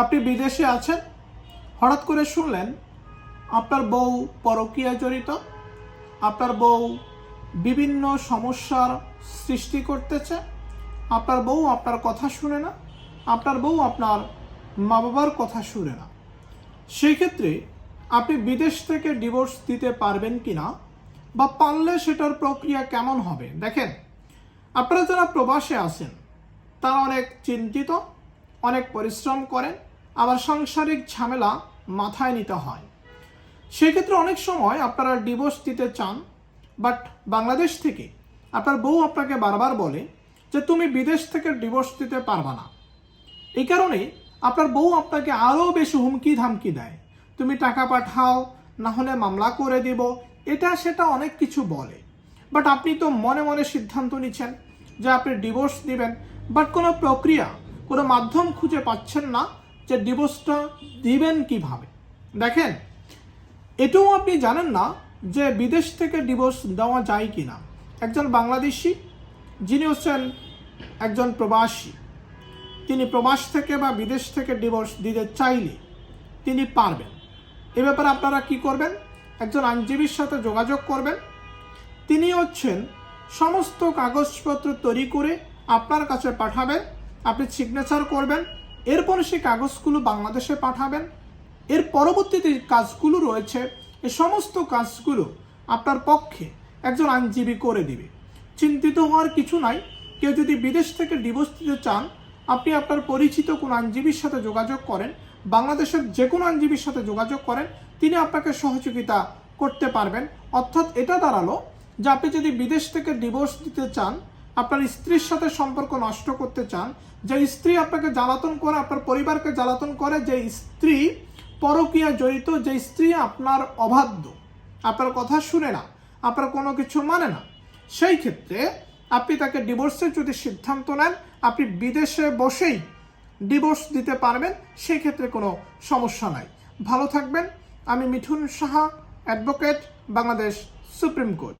আপনি বিদেশে আছেন? হঠাৎ করে শুনলেন, আপনার বউ পরকীয়া জড়িত, আপনার বউ বিভিন্ন সমস্যার সৃষ্টি করতেছে, আপনার বউ আপনার কথা শুনে না, আপনার বউ আপনার মা বাবার কথা শুনে না। সেই ক্ষেত্রে আপনি বিদেশ থেকে ডিভোর্স দিতে পারবেন কি না বা পারলে সেটার প্রক্রিয়া কেমন হবে? দেখেন, আপনারা যারা প্রবাসে আছেন, তারা অনেক চিন্তিত, অনেক পরিশ্রম করেন আবার সাংসারিক ঝামেলা মাথায় নিতে হয়। সেক্ষেত্রে অনেক সময় আপনারা ডিভোর্স দিতে চান বাট বাংলাদেশ থেকে আপনার বউ আপনাকে বারবার বলে যে তুমি বিদেশ থেকে ডিভোর্স দিতে পারবা না। এই কারণে আপনার বউ আপনাকে আরও বেশি হুমকি ধামকি দেয়। তুমি টাকা পাঠাও, না হলে মামলা করে দিব, এটা সেটা অনেক কিছু বলে। বাট আপনি তো মনে মনে সিদ্ধান্ত নিচ্ছেন যে আপনি ডিভোর্স দিবেন বাট কোনো প্রক্রিয়া, কোনো মাধ্যম খুঁজে পাচ্ছেন না যে ডিভোর্সটা দিবেন কীভাবে? দেখেন, এটাও আপনি জানেন না যে বিদেশ থেকে ডিভোর্স দেওয়া যায় কি না একজন বাংলাদেশি, যিনি হচ্ছেন একজন প্রবাসী। তিনি প্রবাস থেকে বা বিদেশ থেকে ডিভোর্স দিতে চাইলে তিনি পারবেন। এ ব্যাপারে আপনারা কি করবেন? একজন আইনজীবীর সাথে যোগাযোগ করবেন। তিনি হচ্ছেন সমস্ত কাগজপত্র তৈরি করে আপনার কাছে পাঠাবেন। আপনি সিগনেচার করবেন। এরপরে সেই কাগজগুলো বাংলাদেশে পাঠাবেন। এর পরবর্তীতে কাজগুলো রয়েছে, এ সমস্ত কাজগুলো আপনার পক্ষে একজন আইনজীবী করে দিবে। চিন্তিত হওয়ার কিছু নাই। কেউ যদি বিদেশ থেকে ডিভোর্স দিতে চান, আপনি আপনার পরিচিত কোন আইনজীবীর সাথে যোগাযোগ করেন, বাংলাদেশের যে কোনো আইনজীবীর সাথে যোগাযোগ করেন, তিনি আপনাকে সহযোগিতা করতে পারবেন। অর্থাৎ এটা দাঁড়াল যে আপনি যদি বিদেশ থেকে ডিভোর্স দিতে চান আপনার স্ত্রীর সাথে সম্পর্ক নষ্ট করতে চান, যে স্ত্রী আপনাকে জ্বালাতন করে, আপনার পরিবারকে জ্বালাতন করে, যে স্ত্রী পরকীয়া জড়িত, যে স্ত্রী আপনার অবাধ্য। আপনার কথা শুনে না, আপনার কোনো কিছু মানে না। সেই ক্ষেত্রে আপনি তাকে ডিভোর্সের যদি সিদ্ধান্ত নেন, আপনি বিদেশে বসেই ডিভোর্স দিতে পারবেন, সেই ক্ষেত্রে কোনো সমস্যা নাই। ভালো থাকবেন। আমি Mithun Saha, advocate, Bangladesh supreme court.